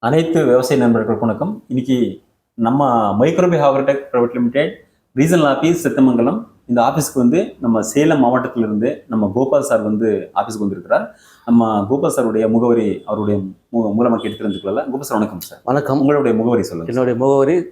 அனைத்து விவசாய நண்பர்களுக்கு வணக்கம். இன்னைக்கு நம்ம Microbi ஹாவர்டெக் private limited regional office Sithamangalam இந்த ஆஃபீஸ்க்கு வந்து நம்ம சேலம் மாவட்டத்திலிருந்து நம்ம கோபால் சார் வந்து ஆஃபீஸ்க்கு வந்திருக்கிறார். நம்ம கோபால் சாருடைய முகவரி அவருடைய மு- மூலமா கேட்டு தெரிஞ்சுக்கலாம் கோபால் சார் வணக்கம் சார். வணக்கம். உங்களுடைய முகவரி சொல்லுங்க. என்னுடைய முகவரி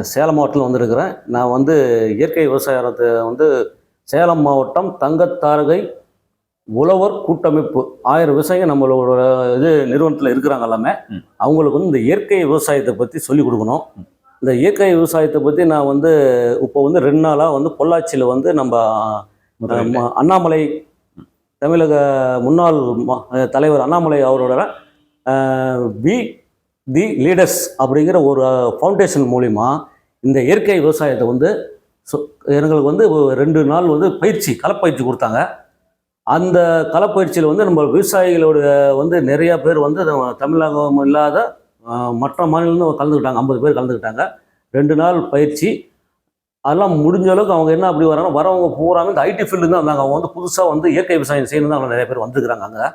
சேலம் மாவட்டத்தில் வந்திருக்கிறேன். நான் வந்து இயற்கை விவசாயத்தை வந்து சேலம் மாவட்டம் தங்கத்தாரகை உழவர் கூட்டமைப்பு ஆயிரம் விவசாயிகள் நம்மளோட இது நிறுவனத்தில் இருக்கிறாங்க எல்லாமே. அவங்களுக்கு வந்து இந்த இயற்கை விவசாயத்தை பற்றி சொல்லிக் கொடுக்கணும். இந்த இயற்கை விவசாயத்தை பற்றி நான் வந்து இப்போ வந்து ரெண்டு நாளாக வந்து பொள்ளாச்சியில் வந்து நம்ம அண்ணாமலை தமிழக முன்னாள் தலைவர் அண்ணாமலை அவரோட வி தி லீடர்ஸ் அப்படிங்கிற ஒரு ஃபவுண்டேஷன் மூலிமா இந்த இயற்கை விவசாயத்தை வந்து சொ- எங்களுக்கு வந்து ரெண்டு நாள் வந்து பயிற்சி களப்பயிற்சி கொடுத்தாங்க. அந்த களப்பயிற்சியில் வந்து நம்ம விவசாயிகளோட வந்து நிறைய பேர் வந்து தமிழகம் இல்லாத மற்ற மாநிலம் கலந்துக்கிட்டாங்க. ஐம்பது பேர் கலந்துக்கிட்டாங்க. ரெண்டு நாள் பயிற்சி. அதெல்லாம் முடிஞ்ச அளவுக்கு அவங்க என்ன அப்படி வராங்க வரவங்க பூராமே இந்த ஐடி ஃபீல்டு தான் வந்தாங்க. அவங்க வந்து புதுசாக வந்து இயற்கை விவசாயம் செய்யணும் அவங்க நிறைய பேர் வந்துருக்குறாங்க அங்கே.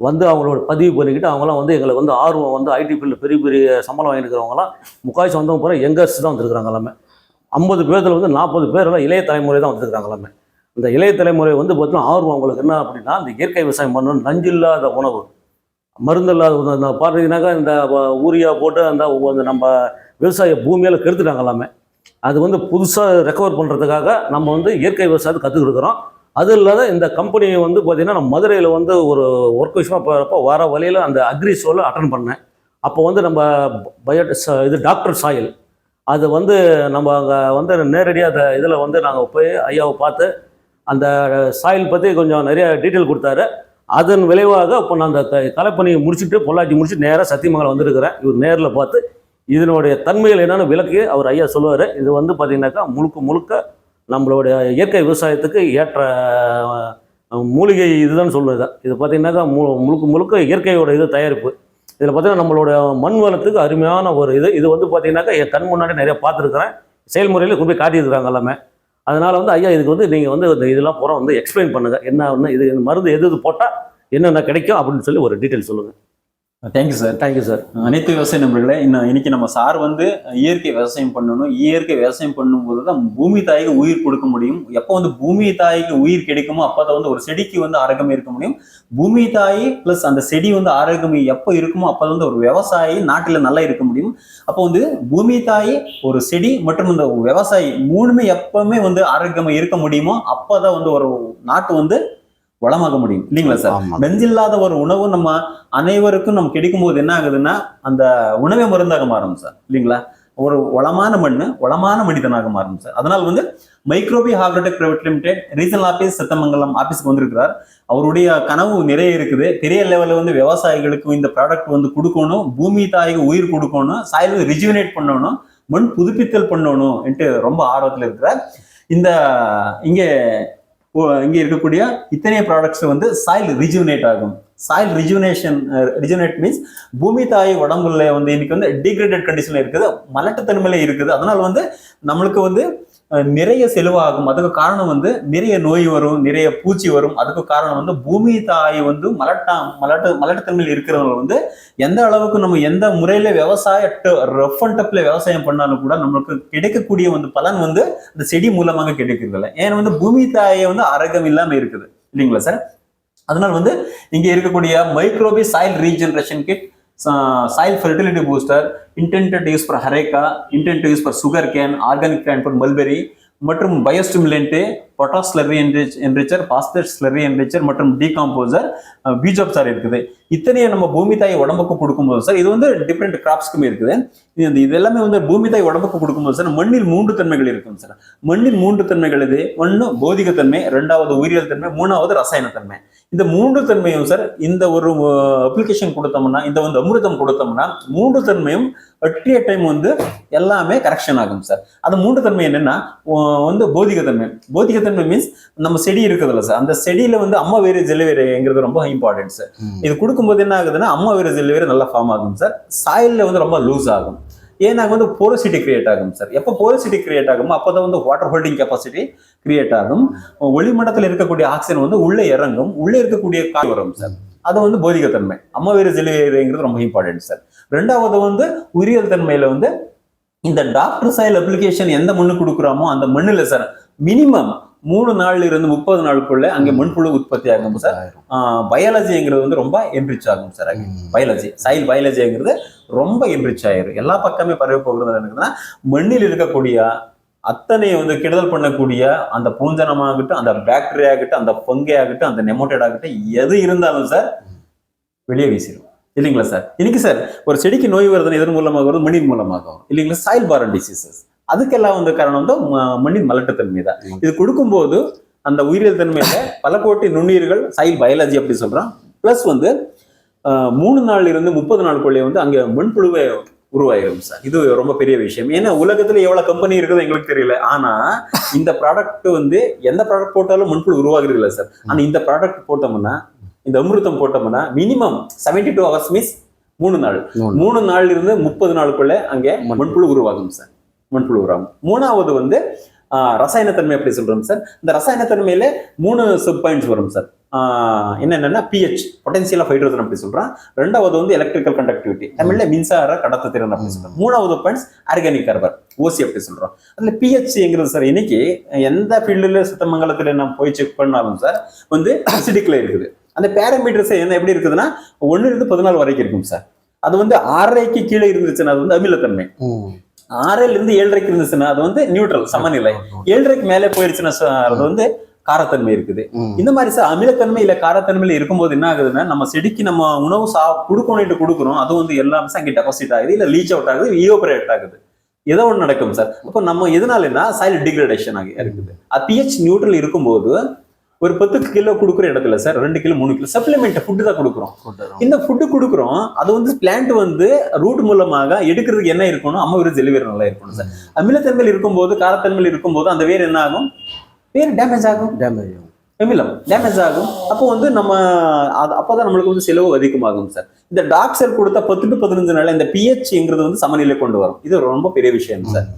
வந்து அவங்களோட பதிவு பண்ணிக்கிட்டு அவங்களாம் வந்து எங்களுக்கு வந்து ஆர்வம் வந்து ஐடி ஃபீல்டு பெரிய பெரிய சம்பளம் வாங்கியிருக்கிறவங்களாம் முக்காய்ச்சி வந்தவங்க பூரா யங்கர்ஸ் தான் வந்துருக்குறாங்க எல்லாமே. ஐம்பது பேர்த்தில் வந்து நாற்பது பேர் எல்லாம் இளைய தலைமுறை தான் வந்துருக்காங்க எல்லாமே. இந்த இளைய தலைமுறை வந்து பார்த்தீங்கன்னா ஆர்வம் அவங்களுக்கு என்ன அப்படின்னா இந்த இயற்கை விவசாயம் பண்ணணும் நஞ்சு இல்லாத உணவு. மருந்து இல்லாத உணவு. இந்த பார்த்தீங்கன்னாக்கா இந்த ஊரியா போட்டு அந்த அந்த நம்ம விவசாய பூமியால் கெடுத்துட்டாங்க எல்லாமே. அது வந்து புதுசாக ரெக்கவர் பண்ணுறதுக்காக நம்ம வந்து இயற்கை விவசாயத்தை கற்றுக் கொடுக்குறோம். அது இல்லாத இந்த கம்பெனி வந்து பார்த்திங்கன்னா நம்ம மதுரையில் வந்து ஒரு ஒர்க் விஷயமா போகிறப்போ வர வழியில் அந்த அக்ரி ஷோவில் அட்டன் பண்ணேன். அப்போ வந்து நம்ம பயோ இது டாக்டர் சாயில் அது வந்து நம்ம அங்கே வந்து நேரடியாக அந்த இதில் வந்து நாங்கள் போய் ஐயாவை பார்த்து அந்த சாயில் பற்றி கொஞ்சம் நிறைய டீட்டெயில் கொடுத்தாரு. அதன் விளைவாக இப்போ நான் அந்த தலைப்பணியை முடிச்சுட்டு பொள்ளாச்சி முடிச்சுட்டு நேராக சத்தியமங்கலம் வந்திருக்கிறேன். இவர் நேரில் பார்த்து இதனுடைய தன்மைகள் என்னென்னு விளக்கி அவர் ஐயா சொல்லுவார். இது வந்து பார்த்திங்கனாக்கா முழுக்க முழுக்க நம்மளுடைய இயற்கை விவசாயத்துக்கு ஏற்ற மூலிகை இதுதான் சொல்லுவது இது பார்த்திங்கனாக்கா மு முழுக்க முழுக்க இயற்கையோட இது தயாரிப்பு. இதில் பார்த்தீங்கன்னா நம்மளோட மண் வளத்துக்கு அருமையான ஒரு இது. இது வந்து பார்த்திங்கனாக்கா என் கண் முன்னாடி நிறைய பார்த்துருக்குறேன். செயல்முறையில் கொண்டு போய் காட்டியிருக்கிறாங்க எல்லாமே. அதனால் வந்து ஐயா இதுக்கு வந்து நீங்கள் வந்து இந்த இதெல்லாம் பூரா வந்து எக்ஸ்பிளைன் பண்ணுங்கள் என்ன ஒன்று இது மருந்து எது எது போட்டால் என்னென்ன கிடைக்கும் அப்படின்னு சொல்லி ஒரு டீட்டெயில் சொல்லுங்கள் தேங்க்யூ சார் தேங்க்யூ சார் அனைத்து விவசாய நண்பர்களே இன்னும் இன்னைக்கு நம்ம சார் வந்து இயற்கை விவசாயம் பண்ணணும். இயற்கை விவசாயம் பண்ணும்போது தான் பூமி தாய்க்கு உயிர் கொடுக்க முடியும். எப்போ வந்து பூமி தாய்க்கு உயிர் கிடைக்குமோ அப்போ தான் வந்து ஒரு செடிக்கு வந்து ஆரோக்கியம் இருக்க முடியும். பூமி தாய் பிளஸ் அந்த செடி வந்து ஆரோக்கியம் எப்போ இருக்குமோ அப்போ வந்து ஒரு விவசாயி நாட்டில் நல்லா இருக்க முடியும். அப்போ வந்து பூமி தாய் ஒரு செடி மற்றும் இந்த விவசாயி மூணுமே எப்பவுமே வந்து ஆரோக்கியமாக இருக்க முடியுமோ அப்போ தான் வந்து ஒரு நாட்டு வந்து வளமாக முடியும். இல்லைங்களா சார்? நஞ்சில்லாத ஒரு உணவு நம்ம அனைவருக்கும் நம்ம கிடைக்கும் போது என்ன ஆகுதுன்னா அந்த உணவே மருந்தாக மாறும் சார். இல்லைங்களா? ஒரு வளமான மண்ணு வளமான மனிதனாக மாறும் சார். அதனால் வந்து Microbi Hartech private limited regional office Sathamangalam ஆபீஸ்க்கு வந்திருக்கிறார். அவருடைய கனவு நிறைய இருக்குது. பெரிய லெவலில் வந்து விவசாயிகளுக்கு இந்த ப்ராடக்ட் வந்து கொடுக்கணும். பூமி தாய்க்கு உயிர் கொடுக்கணும். சாயில் ரிஜுவினேட் பண்ணணும். மண் புதுப்பித்தல் பண்ணணும். என்று ரொம்ப ஆர்வத்தில் இருக்கிறார் இந்த இங்கே இங்கே இருக்கக்கூடிய இத்தனை ப்ராடக்ட்ஸ் வந்து சாயில் ரிஜுவினேட் ஆகும். சாயில் ரிஜுவினேஷன் ரிஜுவினேட் மீன்ஸ் பூமி தாய் உடம்புல வந்து இன்னைக்கு வந்து டிகிரேடட் கண்டிஷன்ல இருக்குது மலட்டுத்தன்மையில இருக்குது. அதனால வந்து நம்மளுக்கு வந்து நிறைய செலவாகும். அதுக்கு காரணம் வந்து நிறைய நோய் வரும் நிறைய பூச்சி வரும். அதுக்கு காரணம் வந்து பூமி தாய் வந்து மலட்டா மலட்டு மலட்டுத்தன்மையில் இருக்கிறவங்க வந்து எந்த அளவுக்கு நம்ம எந்த முறையில விவசாய ரஃப் அண்ட் டப்ல விவசாயம் பண்ணாலும் கூட நம்மளுக்கு கிடைக்கக்கூடிய வந்து பலன் வந்து அந்த செடி மூலமாக கிடைக்கிறது இல்லை ஏன்னா வந்து பூமி தாயை வந்து அரகம் இல்லாம இருக்குது. இல்லைங்களா சார் அதனால வந்து இங்க இருக்கக்கூடிய Microbi soil regeneration kit soil fertility booster intended use for areca intent use for sugar cane organic plan for mulberry மற்றும் biostimulant potash slurry enrich enricher phosphate slurry enricher மற்றும் டீகாம்போசர் பீஜாப் சார் இருக்குது. இத்தனையும் நம்ம பூமி தாய் உடம்புக்கு கொடுக்கும்போது சார் இது வந்து டிஃப்ரெண்ட் கிராப்ஸ்க்குமே இருக்குது. இது இந்த- இது எல்லாமே வந்து பூமி தாய் உடம்புக்கு கொடுக்கும்போது சார் மண்ணில் மூன்று தன்மைகள் இருக்கும் சார். மண்ணின் மூன்று தன்மைகள் இது ஒன்று பௌதிகத்தன்மை ரெண்டாவது உயிரியல் தன்மை மூணாவது ரசாயன தன்மை. இந்த மூன்று தன்மையும் சார் இந்த ஒரு அப்ளிகேஷன் கொடுத்தோம்னா இந்த வந்து அமிர்தம் கொடுத்தோம்னா மூன்று தன்மையும் அட் டைம் வந்து எல்லாமே கரெக்ஷன் ஆகும் சார். அந்த மூன்று தன்மை என்னன்னா வந்து பௌதிக தன்மை. பௌதிக பௌதிகத்தன்மை மீன்ஸ் நம்ம செடி இருக்குதுல்ல சார் அந்த செடியில வந்து அம்மா வேறு ஜெல்லவேறுங்கிறது ரொம்ப இம்பார்ட்டன்ட் சார் இது கொடுக்கும்போது என்ன ஆகுதுன்னா அம்மா வேறு ஜெல்லவேறு நல்லா ஃபார்ம் ஆகும் சார் சாயில்ல வந்து ரொம்ப லூஸ் ஆகும். ஏன்னா வந்து போரோசிட்டி கிரியேட் ஆகும் சார் எப்போ போரோசிட்டி கிரியேட் ஆகுமோ அப்போதான் வந்து வாட்டர் ஹோல்டிங் கெப்பாசிட்டி கிரியேட் ஆகும். ஒளிமண்டலத்தில் இருக்கக்கூடிய ஆக்சிஜன் வந்து உள்ளே இறங்கும். உள்ளே இருக்கக்கூடிய காய் வரும் சார் அது வந்து போதிகத்தன்மை அம்மவேறு ஜெலிவேறுங்கிறது ரொம்ப இம்பார்ட்டன்ட் சார் ரெண்டாவது வந்து உயிரியல் தன்மையில வந்து இந்த டாக்டர் சாயில் அப்ளிகேஷன் எந்த மண்ணு கொடுக்குறோமோ அந்த மண்ணுல சார் மினிமம் மூணு நாள்ல இருந்து முப்பது நாளுக்குள்ள அங்கே மண்புழு உற்பத்தி ஆகும் சார். பயாலஜிங்கிறது வந்து ரொம்ப என்ரிச் ஆகும் சார் அங்கே. பயாலஜி சாயில் பயாலஜிங்கிறது ரொம்ப என்ரிச் ஆயிரும். எல்லா பக்கமே பரவி போகிறது என்னதுன்னா மண்ணில் இருக்கக்கூடிய அத்தனை வந்து கெடுதல் பண்ணக்கூடிய அந்த பூஞ்சனமாகட்டும் அந்த பாக்டீரியா ஆகட்டும் அந்த பொங்கை ஆகட்டும் அந்த நெமோட்டட் ஆகட்டும் எது இருந்தாலும் சார் வெளியே வீசிடும் இல்லைங்களா சார்? இன்னைக்கு சார் ஒரு செடிக்கு நோய் வருதுன்னு எதன் மூலமாக வருது? மண்ணின் மூலமாக வரும் இல்லைங்களா? சாயில் பாரன் டிசீசஸ் அதுக்கெல்லாம் வந்து காரணம் வந்து மண்ணின் மலட்டுத்தன்மை தான் இது கொடுக்கும்போது அந்த உயிரியல் தன்மையில பல கோட்டி நுண்ணுயிர்கள் சாயில் பயாலஜி அப்படி சொல்றோம் ப்ளஸ் வந்து மூணு நாள்ல இருந்து முப்பது நாளுக்குள்ளே வந்து அங்க மண்புழுவை உருவாயிரும் சார். இது ரொம்ப பெரிய விஷயம். ஏன்னா உலகத்துல எவ்வளவு கம்பெனி இருக்குது எங்களுக்கு தெரியல. ஆனா இந்த ப்ராடக்ட் வந்து எந்த ப்ராடக்ட் போட்டாலும் மண்புழு உருவாகிறது இல்லை சார். ஆனா இந்த ப்ராடக்ட் போட்டோம்னா இந்த அமிர்தம் போட்டோம்னா மினிமம் 72 டூ ஹவர்ஸ் மீன்ஸ் மூணு நாள். மூணு நாள்ல இருந்து முப்பது நாளுக்குள்ள அங்கே மண்புழு உருவாகும் சார். மண்புழு உரம் மூணாவது வந்து ரசாயனத்தன்மை அப்படி சொல்றோம் சார்? இந்த ரசாயனத்தன்மையில மூணு சப் பாயிண்ட்ஸ் வரும் சார். என்னென்னா பிஹெச் பொட்டன்சியல் ஆஃப் ஹைட்ரஜன் அப்படி சொல்றோம். ரெண்டாவது வந்து எலக்ட்ரிக்கல் கண்டக்டிவிட்டி தமிழ்ல மின்சார கடத்துத்திறன் அப்படி சொல்கிறோம் மூணாவது பாயிண்ட்ஸ் ஆர்கானிக் கார்பன் ஓசி அப்படி சொல்றோம். அதுல பிஹெச்ங்கிறது சார் இன்னைக்கு எந்த ஃபீல்டுல சுத்தமங்கலத்துல நம்ம போய் செக் பண்ணாலும் சார் வந்து அசிடிக்ல இருக்குது. அந்த பேராமீட்டர்ஸ் என்ன எப்படி இருக்குதுன்னா ஒன்றுலேருந்து இருந்து பதினாலு வரைக்கும் இருக்கும் சார். அது வந்து ஆறரைக்கு கீழே இருந்துச்சுன்னா அது வந்து அமிலத்தன்மை. ஆறில் இருந்து ஏழரைக்கு இருந்துச்சுன்னா அது வந்து நியூட்ரல் சமநிலை. ஏழரைக்கு மேலே போயிருச்சுன்னா அது வந்து காரத்தன்மை இருக்குது. இந்த மாதிரி சார் அமிலத்தன்மை இல்ல காரத்தன்மையில இருக்கும்போது என்ன ஆகுதுன்னா நம்ம செடிக்கு நம்ம உணவு சா கொடுக்கணும்னு கொடுக்குறோம். அது வந்து எல்லாமே சார் அங்கே டெபாசிட் ஆகுது இல்ல லீச் அவுட் ஆகுது ஈவோபரேட் ஆகுது. ஏதோ ஒன்று நடக்கும் சார். அப்போ நம்ம எதனாலன்னா சாயில் டிகிரடேஷன் ஆகி இருக்குது. அது பிஹெச் நியூட்ரல் இருக்கும்போது ஒரு பத்து கிலோ கொடுக்குற இடத்துல சார் ரெண்டு கிலோ மூணு கிலோ சப்ளிமெண்ட் ஃபுட்டு தான் கொடுக்குறோம். இந்த ஃபுட்டு கொடுக்குறோம். அது வந்து பிளான்ட் வந்து ரூட் மூலமாக எடுக்கிறதுக்கு என்ன இருக்கணும்? அம்மா வேறு ஜெலிவேர் நல்லா இருக்கணும் சார் அமிலத்தன்மையில் இருக்கும்போது காரத்தன்மையில் இருக்கும்போது அந்த வேர் என்ன ஆகும்? வேர் டேமேஜ் ஆகும். டேமேஜ் ஆகும். அமிலம் டேமேஜ் ஆகும். அப்போ வந்து நம்ம அது அப்போதான் நம்மளுக்கு வந்து செலவு அதிகமாகும் சார் இந்த டாக் செல் கொடுத்தா பத்து டு பதினஞ்சு நாள் இந்த பிஹெச்ங்கிறது வந்து சமநிலை கொண்டு வரும். இது ரொம்ப பெரிய விஷயம் சார்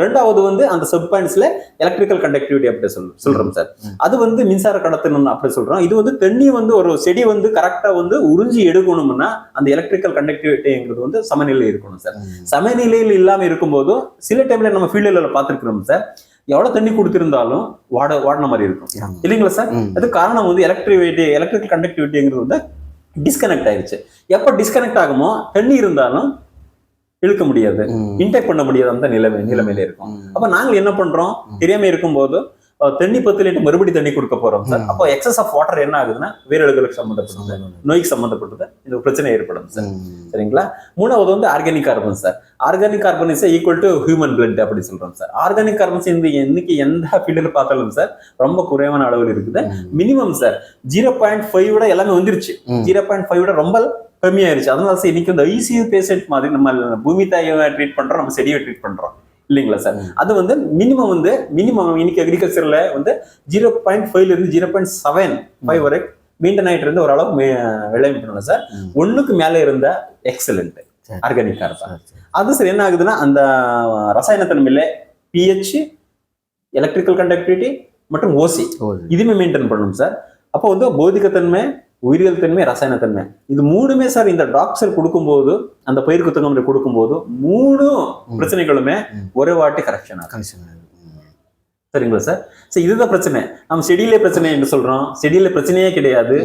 ரெண்டாவது வந்து அந்த சப் பாயிண்ட்ஸ்ல எலக்ட்ரிக்கல் கண்டக்டிவிட்டி அப்படி சொல் சொல்றோம் சார். அது வந்து மின்சார கடத்தணும் அப்படி சொல்றோம். இது வந்து தண்ணி வந்து ஒரு செடி வந்து கரெக்டா வந்து உறிஞ்சி எடுக்கணும்னா அந்த எலக்ட்ரிக்கல் கண்டக்டிவிட்டிங்கிறது வந்து சமநிலை இருக்கணும் சார். சமநிலையில் இல்லாம இருக்கும்போது சில டைம்ல நம்ம ஃபீல்டுல பார்த்துருக்கிறோம் சார். எவ்வளவு தண்ணி கொடுத்திருந்தாலும் வாட வாடின மாதிரி இருக்கும். இல்லைங்களா சார். அது காரணம் வந்து எலக்ட்ரிவிட்டி எலக்ட்ரிக்கல் கண்டக்டிவிட்டிங்கிறது வந்து டிஸ்கனெக்ட் ஆயிருச்சு எப்போ டிஸ்கனெக்ட் ஆகுமோ தண்ணி இருந்தாலும் இழுக்க முடியாது. இன்டெக்ட் பண்ண முடியாது அந்த நிலைமை நிலைமையில இருக்கும். அப்ப நாங்க என்ன பண்றோம்? தெரியாம இருக்கும்போது தண்ணி பத்து லிட்டர் மறுபடியும் தண்ணி கொடுக்க போறோம் சார். அப்போ எக்ஸஸ் ஆஃப் வாட்டர் என்ன ஆகுதுன்னா வேரழுகளுக்கு சம்மந்தப்பட்டது. நோய்க்கு சம்மந்தப்பட்டது. இந்த பிரச்சனை ஏற்படும் சார். சரிங்களா? மூணாவது வந்து organic carbon sir. Organic carbon is equal to human blood அப்படி சொல்றோம் சார். ஆர்கானிக் கார்பன்ஸ் இந்த இன்னைக்கு எந்த ஃபீல்டில் பார்த்தாலும் சார் ரொம்ப குறைவான அளவில் இருக்குது. Minimum sir. Zero point five விட எல்லாமே வந்துருச்சு. ஜீரோ பாயிண்ட் ஃபைவ் விட ரொம்ப கம்மியாயிருச்சு அதனால சார் இன்னைக்கு இந்த ஐசியூ பேஷண்ட் மாதிரி நம்ம பூமி தாயை ட்ரீட் பண்றோம் நம்ம செடியை ட்ரீட் பண்றோம். இல்லைங்களா சார். அது வந்து மினிமம் வந்து மினிமம் இன்னைக்கு அக்ரிகல்ச்சர்ல வந்து ஜீரோ பாயிண்ட் ஃபைவ்ல இருந்து ஜீரோ பாயிண்ட் செவன் ஃபைவ் வரை மெயின்டைன் ஆயிட்டு இருந்து ஓரளவு விளைவு பண்ணலாம் சார் ஒண்ணுக்கு மேல இருந்த எக்ஸலண்ட் சரி. ஆர்கானிக் கார்பன் அது சார் என்ன ஆகுதுன்னா அந்த ரசாயன தன்மையில பிஹெச் எலக்ட்ரிக்கல் கண்டக்டிவிட்டி மற்றும் ஓசி இதுவுமே மெயின்டைன் பண்ணணும் சார் அப்போ வந்து பௌதிகத்தன்மை உயிரியல் தன்மை ரசாயனத்தன்மை இது மூணுமே சார் இந்த டாக்டர் கொடுக்கும்போது அந்த பயிர் குத்தகம் கொடுக்கும்போது மூணு பிரச்சனைகளுமே. ஒரே வாட்டி கரெக்ஷன் ஆகும் சரிங்களா சார் சரி இதுதான் பிரச்சனை. நம்ம செடியிலே பிரச்சனை என்று சொல்றோம். செடியில பிரச்சனையே கிடையாது.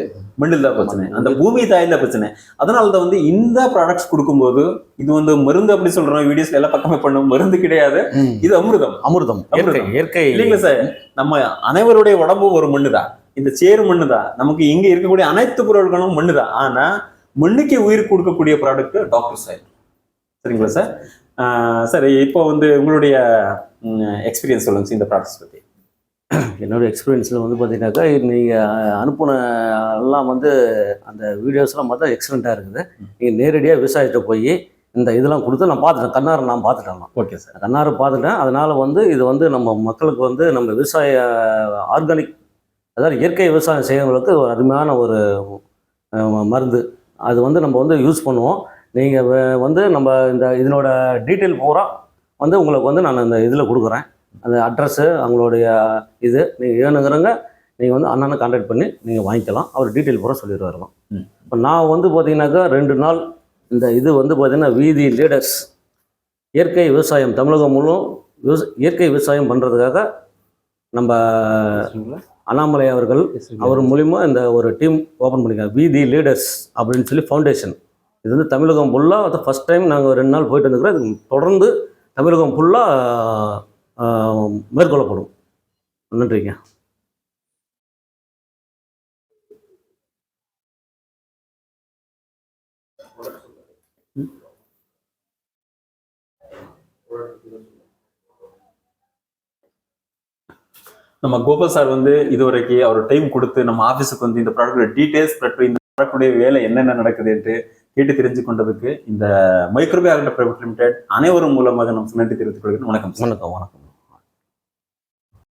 மண்ணில் தான் பிரச்சனை. அந்த பூமி தாயில் தான் பிரச்சனை. அதனால தான் வந்து இந்த ப்ராடக்ட்ஸ் கொடுக்கும்போது இது வந்து மருந்து அப்படி சொல்றோம் வீடியோஸ்ல எல்லாம் பக்கமே பண்ணும். மருந்து கிடையாது. இது அமிர்தம். அமிர்தம். இயற்கை இயற்கை. இல்லைங்களா சார் நம்ம அனைவருடைய உடம்பும் ஒரு மண்ணு தான் இந்த சேரு மண்ணு தான் நமக்கு இங்க இருக்கக்கூடிய அனைத்து பொருட்களும் மண்ணு தான் ஆனா மண்ணுக்கு உயிர் கொடுக்கக்கூடிய ப்ராடக்ட் டாக்டர் சார் சரிங்களா சார் சார் இப்போ வந்து உங்களுடைய எக்ஸ்பீரியன்ஸ் சொல்லுங்க இந்த ப்ராடக்ட்ஸ் பத்தி. என்னோட எக்ஸ்பீரியன்ஸில் வந்து பார்த்தீங்கன்னாக்கா நீங்கள் அனுப்புன எல்லாம் வந்து அந்த வீடியோஸ்லாம் பார்த்தா எக்ஸலண்ட்டாக இருக்குது. நீங்கள் நேரடியாக விவசாயத்தை போய் இந்த இதெல்லாம் கொடுத்து நான் பார்த்துட்டேன். கண்ணார நான் பார்த்துட்டேன் ஓகே சார் கண்ணார பார்த்துட்டேன். அதனால் வந்து இது வந்து நம்ம மக்களுக்கு வந்து நம்ம விவசாய ஆர்கானிக் அதாவது இயற்கை விவசாயம் செய்கிறவங்களுக்கு ஒரு அருமையான ஒரு மருந்து. அது வந்து நம்ம வந்து யூஸ் பண்ணுவோம். நீங்கள் வந்து நம்ம இந்த இதனோட டீட்டெயில் பூரா வந்து உங்களுக்கு வந்து நான் அந்த இதில் கொடுக்குறேன். அந்த அட்ரஸ்ஸு அவங்களுடைய இது. நீங்கள் வேணுங்கிறவங்க நீங்கள் வந்து அண்ணனை கான்டாக்ட் பண்ணி நீங்கள் வாங்கிக்கலாம். அவர் டீட்டெயில் பூரா சொல்லிடுவாருலாம் ம். இப்போ நான் வந்து பார்த்தீங்கன்னாக்கா ரெண்டு நாள் இந்த இது வந்து பார்த்தீங்கன்னா வீதி லீடர்ஸ் இயற்கை விவசாயம் தமிழகம் முழுவதும் விவச இயற்கை விவசாயம் பண்ணுறதுக்காக நம்ம அண்ணாமலை அவர்கள் அவர் மூலிமா இந்த ஒரு டீம் ஓப்பன் பண்ணிருக்காங்க வீதி லீடர்ஸ் அப்படின்னு சொல்லி ஃபவுண்டேஷன் இது வந்து தமிழகம் ஃபுல்லாக அது ஃபஸ்ட் டைம் நாங்கள் ரெண்டு நாள் போயிட்டு வந்துக்கிறோம் இது தொடர்ந்து தமிழகம் ஃபுல்லாக மேற்கொள்ளப்படும். நன்றிங்க. நம்ம கோபால் சார் வந்து இதுவரைக்கு அவர் டைம் கொடுத்து நம்ம ஆஃபீஸுக்கு வந்து இந்த ப்ராடக்டோட டீடைல்ஸ் பற்றி இந்த ப்ராடக்டுடைய வேலை என்னென்ன நடக்குதுன்ட்டு கேட்டு தெரிஞ்சு கொண்டதுக்கு இந்த மைக்ரோபி ஆர்டர் பிரைவேட் லிமிடெட் அனைவரும் மூலமாக நம்ம நன்றி தெரிவித்துக் கொள்கிறேன். வணக்கம் வணக்கம் வணக்கம்.